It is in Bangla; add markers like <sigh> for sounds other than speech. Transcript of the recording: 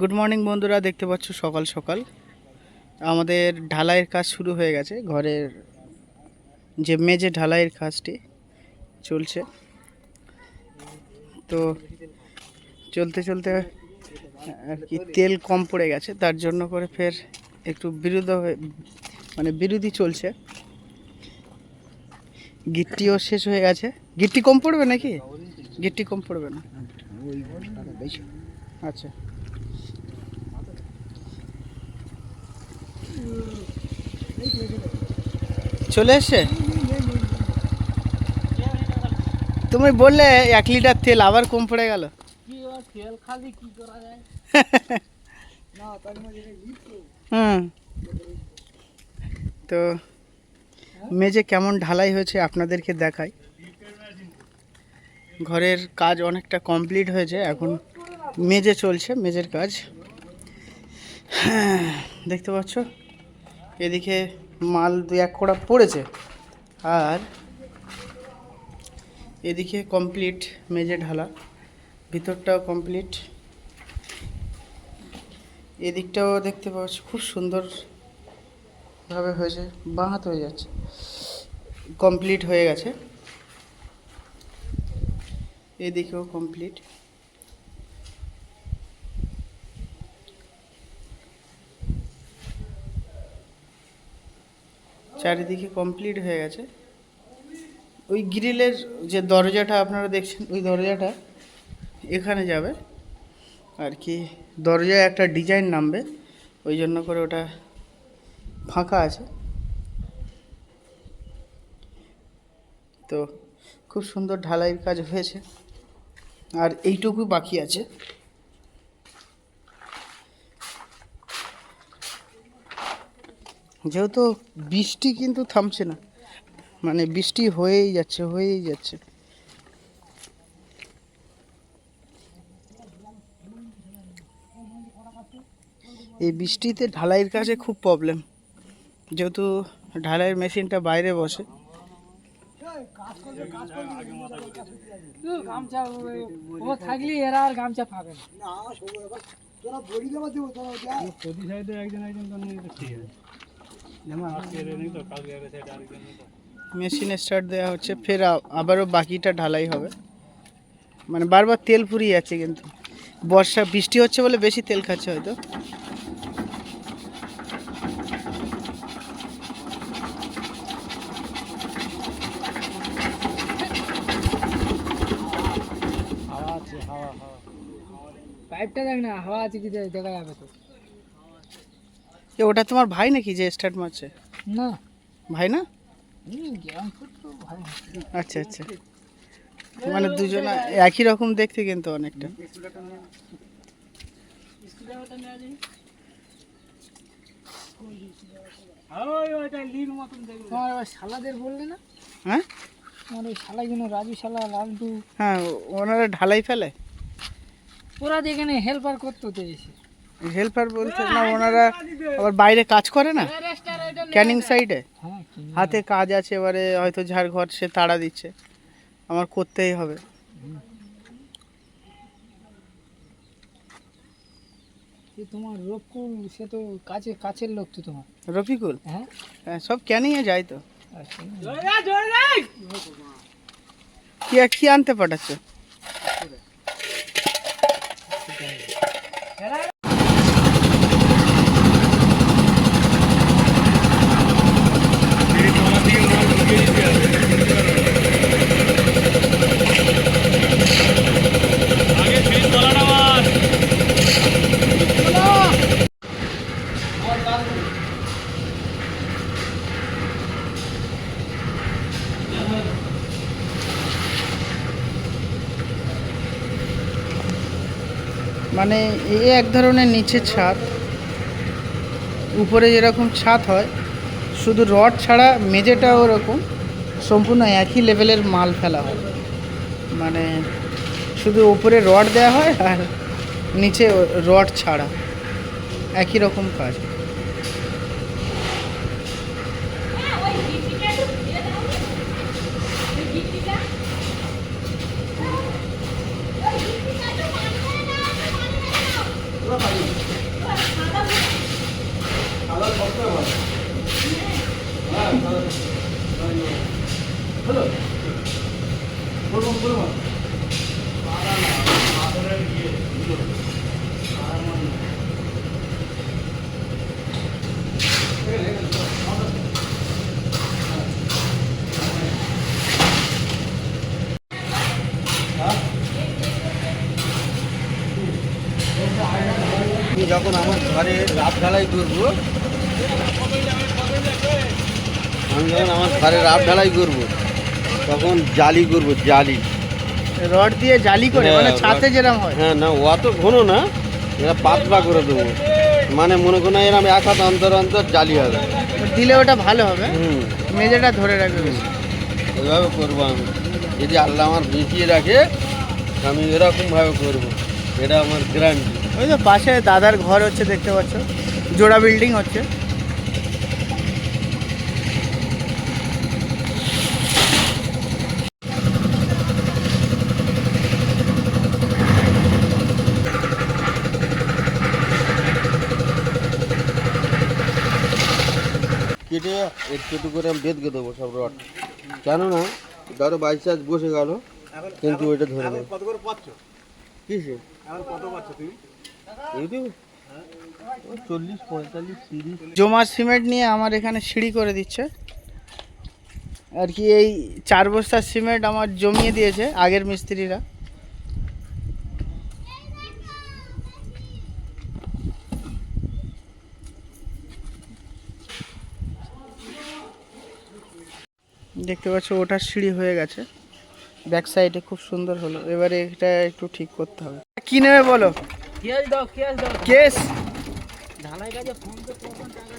গুড মর্নিং বন্ধুরা, দেখতে পাচ্ছ সকাল সকাল। আমাদের ঢালাইয়ের কাজ শুরু হয়ে গেছে। ঘরের যে মেজে ঢালাইয়ের কাজটি চলছে। তো চলতে চলতে আর কি তেল কম পড়ে গেছে, তার জন্য করে ফের একটু বিরোধ মানে বিরোধী চলছে। গিট্টিও শেষ হয়ে গেছে। গিট্টি কম পড়বে নাকি? গিট্টি কম পড়বে না? আচ্ছা। চলে এসছে? তুমি বললে এক লিটার তেল আবার কম পড়ে গেল। তেল খালি কি করা যায়? <laughs> হুম। তো মেঝে কেমন ঢালাই হয়েছে আপনাদেরকে দেখাই। ঘরের কাজ অনেকটা কমপ্লিট হয়েছে এখন মেজে চলছে মেজের কাজ। হ্যাঁ, দেখতে পাচ্ছ? এদিকে মাল দু এক কড়া পড়েছে আর এদিকে কমপ্লিট মেজে ঢালা, ভিতরটাও কমপ্লিট এদিকটাও দেখতে পাচ্ছ, খুব সুন্দরভাবে হয়েছে, বাঁ হাত হয়ে যাচ্ছে কমপ্লিট হয়ে গেছে। এদিকেও কমপ্লিট চারিদিকে কমপ্লিট হয়ে গেছে। ওই গ্রিলের যে দরজাটা আপনারা দেখছেন, ওই দরজাটা এখানে যাবে। আর কি, দরজায় একটা ডিজাইন নামবে, ওই জন্য করে ওটা ফাঁকা আছে। তো, খুব সুন্দর ঢালাইয়ের কাজ হয়েছে। আর এইটুকু বাকি আছে। যেহেতু বৃষ্টি কিন্তু থামছে না। মানে বৃষ্টি হয়েই যাচ্ছে হয়েই যাচ্ছে। এই বৃষ্টিতে ঢালাইয়ের কাছে খুব প্রবলেম যেহেতু ঢালাইয়ের মেশিনটা বাইরে বসে। গামছা ও- মেশিনে স্টার্ট দেওয়া হচ্ছে, ফের আবারও বাকিটা ঢালাই হবে। মানে বারবার তেল ফুরিয়ে যাচ্ছে কিন্তু। বর্ষা, বৃষ্টি হচ্ছে বলে বেশি তেল খাচ্ছে হয়তো। পাইপটা দেখ না, হাওয়া আছে কি দেখা যাবে তো। এ ওটা তোমার ভাই নাকি যে স্টার্ট মারছে? না। ভাই না? আচ্ছা আচ্ছা। মানে দুজনা একই রকম দেখতে কিন্তু অনেকটা। তোমার শালাদের বললে না? হ্যাঁ? তোমার ওই শালাগুলো রাজু শালা লালটু। হ্যাঁ ওনারা ঢালাই ফেলে? ওরা যে এখানে হেল্পার করতো এসে হেল্পার বলতে না ওনারা আবার বাইরে কাজ করে না? ক্যানিং সাইডে? হাতে কাজ আছে এবারে হয়তো ঝাড় ঘর সে তাড়া দিচ্ছে। আমার করতেই হবে। তোমার রকুল সে তো কাছে কাছের লোক তো তোমার। রফিকুল? হ্যাঁ। হ্যাঁ সব ক্যানিংয়ে যায় তো। আচ্ছা। কি কি আনতে পাঠাচ্ছে? মানে এ এক ধরনের নিচে ছাদ। উপরে যেরকম ছাদ হয়, শুধু রড ছাড়া মেঝেটা ওরকম, সম্পূর্ণ একই লেভেলের মাল ফেলা হয়। মানে শুধু ওপরে রড দেওয়া হয় আর নিচে রড ছাড়া। একই রকম কাজ। হ্যালো বলুন বলুন যখন আমার ঘরে রাত ঢালাই করব আমি যখন আমার ঘরে রাত ঢালাই করব তখন জালি করব জালি। রড দিয়ে জালি করে মানে হ্যাঁ, ছাতে যেরকম হয়। হ্যাঁ না অত ঘন না এরা পাতলা করে দেবো। মানে মনে করো না এরম এক হাত অন্তর অন্তর জালি হবে। দিলে ওটা ভালো হবে। মেজেটা ধরে রাখবে বেশি। ওইভাবে করব আমি। যদি আল্লাহ আমার বেঁচিয়ে রাখে আমি এরকমভাবে করব। এটা আমার গ্যারান্টি। ওই তো পাশে দাদার ঘর হচ্ছে দেখতে পাচ্ছ। জোড়া বিল্ডিং হচ্ছে। কেটে একটু একটু করে আমি বেঁধে দেবো সব রড। কেন না ধরো বাই চান্স বসে গেল কিন্তু ওইটা ধরে দেবো কত করে পাচ্ছ? কিসে? কত পাচ্ছ তুমি? ইউটিউব? চল্লিশ পঁয়তাল্লিশ তিরিশ। জমা সিমেন্ট নিয়ে আমার এখানে সিঁড়ি করে দিচ্ছে। আর কি এই চার বস্তার সিমেন্ট আমার জমিয়ে দিয়েছে আগের মিস্ত্রিরা। দেখতে পাচ্ছ ওটার সিঁড়ি হয়ে গেছে। ব্যাক সাইডে খুব সুন্দর হলো। এবারে এটা একটু ঠিক করতে হবে। কি নেবে বলো? কেস দাও কেস দাও কেস ঢালাই কাজে ফোন তো টাকা